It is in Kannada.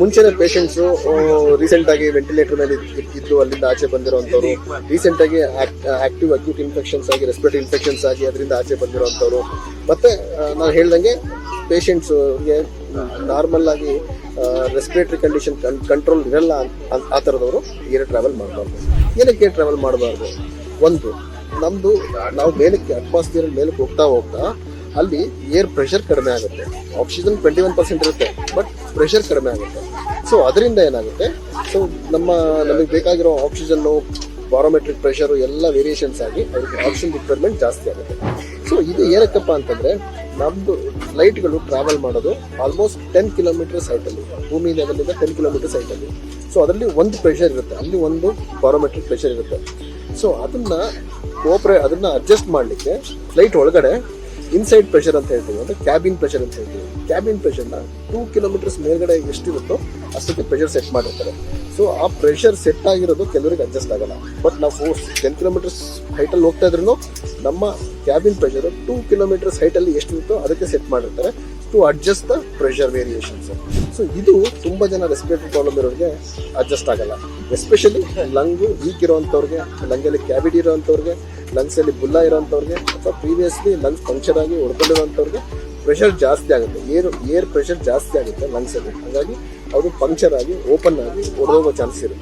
ಮುಂಚೆನೆ ಪೇಷಂಟ್ಸು ರೀಸೆಂಟ್ ಆಗಿ ವೆಂಟಿಲೇಟರ್ ಮೇಲೆ ಇದ್ರು ಅಲ್ಲಿಂದ ಆಚೆ ಬಂದಿರೋಂಥವ್ರು ರೀಸೆಂಟ್ ಆಗಿ ಆಕ್ಟಿವ್ ಅಕ್ಯೂಟ್ ಇನ್ಫೆಕ್ಷನ್ಸ್ ಆಗಿ ರೆಸ್ಪಿರೇಟರಿ ಇನ್ಫೆಕ್ಷನ್ಸ್ ಆಗಿ ಅದರಿಂದ ಆಚೆ ಬಂದಿರೋಂಥವ್ರು ಮತ್ತೆ ನಾವು ಹೇಳ್ದಂಗೆ ಪೇಷಂಟ್ಸ್ಗೆ ನಾರ್ಮಲ್ ಆಗಿ ರೆಸ್ಪಿರೇಟರಿ ಕಂಡೀಷನ್ ಕಂಟ್ರೋಲ್ ಇರಲ್ಲ ಆ ಥರದವರು ಏರ್ ಟ್ರಾವೆಲ್ ಮಾಡಬಾರ್ದು. ಏನಕ್ಕೆ ಟ್ರಾವೆಲ್ ಮಾಡಬಾರ್ದು? ಒಂದು ನಮ್ಮದು ನಾವು ಮೇಲಕ್ಕೆ ಅಟ್ಮಾಸ್ಫಿಯರ್ ಮೇಲಕ್ಕೆ ಹೋಗ್ತಾ ಹೋಗ್ತಾ ಅಲ್ಲಿ ಏರ್ ಪ್ರೆಷರ್ ಕಡಿಮೆ ಆಗುತ್ತೆ. ಆಕ್ಸಿಜನ್ ಟ್ವೆಂಟಿ ಒನ್ ಪರ್ಸೆಂಟ್ ಇರುತ್ತೆ. ಬಟ್ ಪ್ರೆಷರ್ ಕಡಿಮೆ ಆಗುತ್ತೆ. ಸೊ ಅದರಿಂದ ಏನಾಗುತ್ತೆ? ಸೊ ನಮ್ಮ, ನಮಗೆ ಬೇಕಾಗಿರೋ ಆಕ್ಸಿಜನ್ನು ಬಾರೋಮೆಟ್ರಿಕ್ ಪ್ರೆಷರು ಎಲ್ಲ ವೇರಿಯೇಷನ್ಸ್ ಆಗಿ ಅವ್ರಿಗೆ ಆಕ್ಸಿಜನ್ ರಿಕ್ವೈರ್ಮೆಂಟ್ ಜಾಸ್ತಿ ಆಗುತ್ತೆ. ಸೊ ಇದು ಏನಕ್ಕಪ್ಪ ಅಂತಂದ್ರೆ ನಮ್ಮದು ಫ್ಲೈಟ್ಗಳು ಟ್ರಾವೆಲ್ ಮಾಡೋದು ಆಲ್ಮೋಸ್ಟ್ ಟೆನ್ ಕಿಲೋಮೀಟರ್ ಹೈಟಲ್ಲಿ ಭೂಮಿ ಲೆವೆಲಿಂದ ಟೆನ್ ಕಿಲೋಮೀಟರ್ ಸೈಟಲ್ಲಿ ಸೊ ಅದರಲ್ಲಿ ಒಂದು ಪ್ರೆಷರ್ ಇರುತ್ತೆ, ಅಲ್ಲಿ ಒಂದು ಬಾರೋಮೆಟ್ರಿಕ್ ಪ್ರೆಷರ್ ಇರುತ್ತೆ. ಸೊ ಅದನ್ನ ಕೋಪರೇ ಅದನ್ನ ಅಡ್ಜಸ್ಟ್ ಮಾಡಲಿಕ್ಕೆ ಫ್ಲೈಟ್ ಒಳಗಡೆ ಇನ್ಸೈಡ್ ಪ್ರೆಷರ್ ಅಂತ ಹೇಳ್ತೀವಿ. ಅಂದ್ರೆ ಕ್ಯಾಬಿನ್ ಪ್ರೆಷರ್ ಅಂತ ಹೇಳ್ತೀವಿ. ಕ್ಯಾಬಿನ್ ಪ್ರೆಷರ್ನ ಟೂ ಕಿಲೋಮೀಟರ್ಸ್ ಮೇಲ್ಗಡೆ ಎಷ್ಟಿರುತ್ತೋ ಅಷ್ಟಕ್ಕೆ ಪ್ರೆಷರ್ ಸೆಟ್ ಮಾಡಿರ್ತಾರೆ. ಸೊ ಆ ಪ್ರೆಷರ್ ಸೆಟ್ ಆಗಿರೋದು ಕೆಲವರಿಗೆ ಅಡ್ಜಸ್ಟ್ ಆಗಲ್ಲ. ಬಟ್ ನಾವು ಫೋರ್ಸ್ ಟೆನ್ ಕಿಲೋಮೀಟರ್ಸ್ ಹೈಟಲ್ಲಿ ಹೋಗ್ತಾ ಇದ್ರೂ ನಮ್ಮ ಕ್ಯಾಬಿನ್ ಪ್ರೆಷರ್ ಟೂ ಕಿಲೋಮೀಟರ್ಸ್ ಹೈಟಲ್ಲಿ ಎಷ್ಟಿರುತ್ತೋ ಅದಕ್ಕೆ ಸೆಟ್ ಮಾಡಿರ್ತಾರೆ to adjust the pressure variations so ಇದು ತುಂಬ ಜನ ರೆಸ್ಪಿರೇಟರಿ ಪ್ರಾಬ್ಲಮ್ ಇರೋರಿಗೆ ಅಡ್ಜಸ್ಟ್ ಆಗಲ್ಲ. ಎಸ್ಪೆಷಲಿ ಲಂಗು ವೀಕ್ ಇರೋವಂಥವ್ರಿಗೆ ಲಂಗಲ್ಲಿ ಕ್ಯಾವಿಟಿ ಇರೋವಂಥವ್ರಿಗೆ. ಲಂಗ್ಸಲ್ಲಿ ಬುಲ್ಲ ಇರೋಂಥವ್ರಿಗೆ ಅಥವಾ ಪ್ರೀವಿಯಸ್ಲಿ ಲಂಗ್ಸ್ ಫಂಕ್ಷನ್ ಆಗಿ ಹೊಡ್ಕೊಂಡಿರೋಂಥವ್ರಿಗೆ ಪ್ರೆಷರ್ ಜಾಸ್ತಿ ಆಗುತ್ತೆ. ಏರ್ ಏರ್ ಪ್ರೆಷರ್ ಜಾಸ್ತಿ ಆಗುತ್ತೆ ಲಂಗ್ಸಲ್ಲಿ ಹಾಗಾಗಿ ಅದು ಪಂಕ್ಚರ್ ಆಗಿ ಓಪನ್ ಆಗಿ ಹೊಡೆದೋಗೋ ಚಾನ್ಸ್ ಇರುತ್ತೆ.